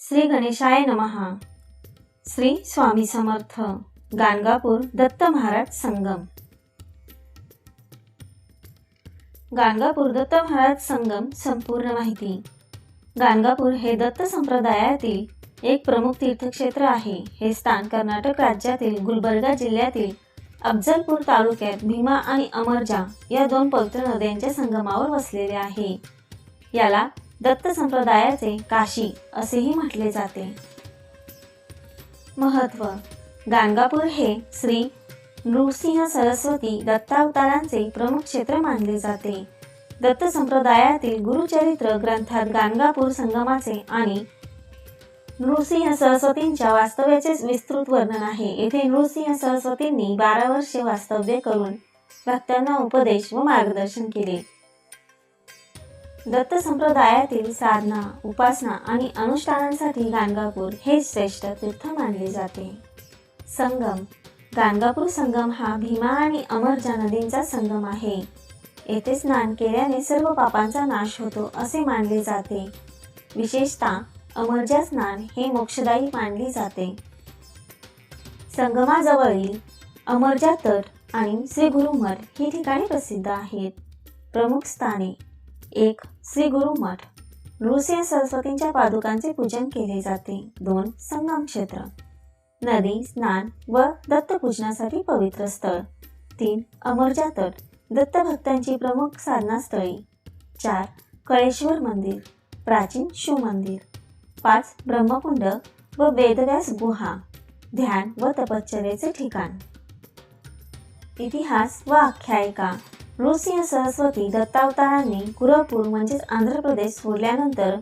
श्री गणेशाय नमहा श्री स्वामी समर्थ गाणगापूर दत्त महाराज संगम. गाणगापूर दत्त महाराज संगम संपूर्ण माहिती. गाणगापूर हे दत्त संप्रदायातील एक प्रमुख तीर्थक्षेत्र आहे. हे स्थान कर्नाटक राज्यातील गुलबर्गा जिल्ह्यातील अफजलपूर तालुक्यात भीमा आणि अमरजा या दोन पवित्र नद्यांच्या संगमावर वसलेले आहे. याला दत्त संप्रदायाचे काशी असेही म्हटले जाते. महत्त्व. गाणगापूर हे श्री नृसिंह सरस्वती दत्तावतारांचे प्रमुख क्षेत्र मानले जाते. दत्त संप्रदायातील गुरुचरित्र ग्रंथात गाणगापूर संगमाचे आणि नृसिंह सरस्वतींच्या वास्तव्याचे विस्तृत वर्णन आहे. येथे नृसिंह सरस्वतींनी बारा वर्षे वास्तव्य करून भक्तांना उपदेश व मार्गदर्शन केले. दत्त संप्रदायातील साधना उपासना आणि अनुष्ठानांसाठी गाणगापूर हे श्रेष्ठ तीर्थ मानले जाते. संगम. गाणगापूर संगम हा भीमा आणि अमरजा नदींचा संगम आहे. येथे स्नान केल्याने सर्व पापांचा नाश होतो असे मानले जाते. विशेषतः अमरजा स्नान हे मोक्षदायी मानले जाते. संगमाजवळील अमरजा तट आणि श्री गुरुमठ ही ठिकाणे प्रसिद्ध आहेत. प्रमुख स्थाने एक श्री गुरु मठ. नृसिंह सरस्वतींच्या पादुकांचे पूजन केले जाते. दोन संगम क्षेत्र. नदी स्नान व दत्तपूजनासाठी पवित्र स्थळ. तीन अमरजा तट. दत्त भक्तांची प्रमुख साधनास्थळी. चार कळेश्वर मंदिर. प्राचीन शिव मंदिर. पाच ब्रह्मकुंड व वेदव्यास गुहा. ध्यान व तपश्चर्याचे ठिकाण. इतिहास व आख्यायिका. नृसिंह सरस्वती दत्तावतारांनी कुरपूर म्हणजेच आंध्र प्रदेश सोडल्यानंतर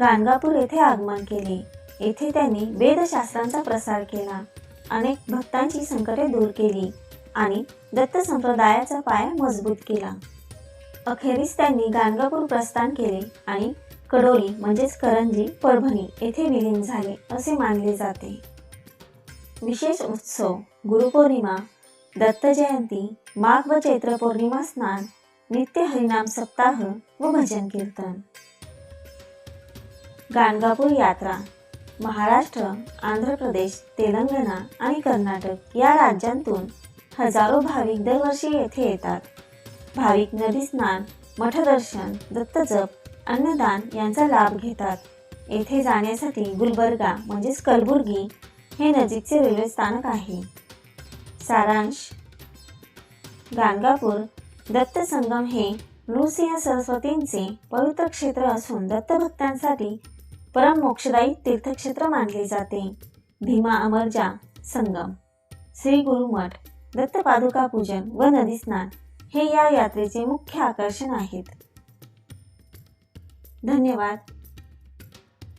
गाणगापूर येथे आगमन केले. येथे त्यांनी वेदशास्त्रांचा प्रसार केला. अनेक भक्तांची संकटे दूर केली आणि दत्त संप्रदायाचा पाया मजबूत केला. अखेरीस त्यांनी गाणगापूर प्रस्थान केले आणि कडोली म्हणजेच करंजी परभणी येथे विलीन झाले असे मानले जाते. विशेष उत्सव गुरुपौर्णिमा दत्त जयंती माघ व चैत्र पौर्णिमा स्नान नित्य हरिनाम सप्ताह व भजन कीर्तन. गाणगापूर यात्रा महाराष्ट्र आंध्र प्रदेश तेलंगणा आणि कर्नाटक या राज्यांतून हजारो भाविक दरवर्षी येथे येतात. भाविक नदी स्नान मठदर्शन दत्तजप अन्नदान यांचा लाभ घेतात. येथे जाण्यासाठी गुलबर्गा म्हणजेच कलबुर्गी हे नजीकचे रेल्वे स्थानक आहे. सारांश. गाणगापूर दत्त संगम हे नृसिंह सरस्वतींचे पवित्र क्षेत्र असून दत्तभक्तांसाठी परम मोक्षदायी तीर्थक्षेत्र मानले जाते. भीमा अमरजा संगम. श्री गुरुमठ दत्तपादुका पूजन व नदी स्नान हे या यात्रेचे मुख्य आकर्षण आहेत. धन्यवाद.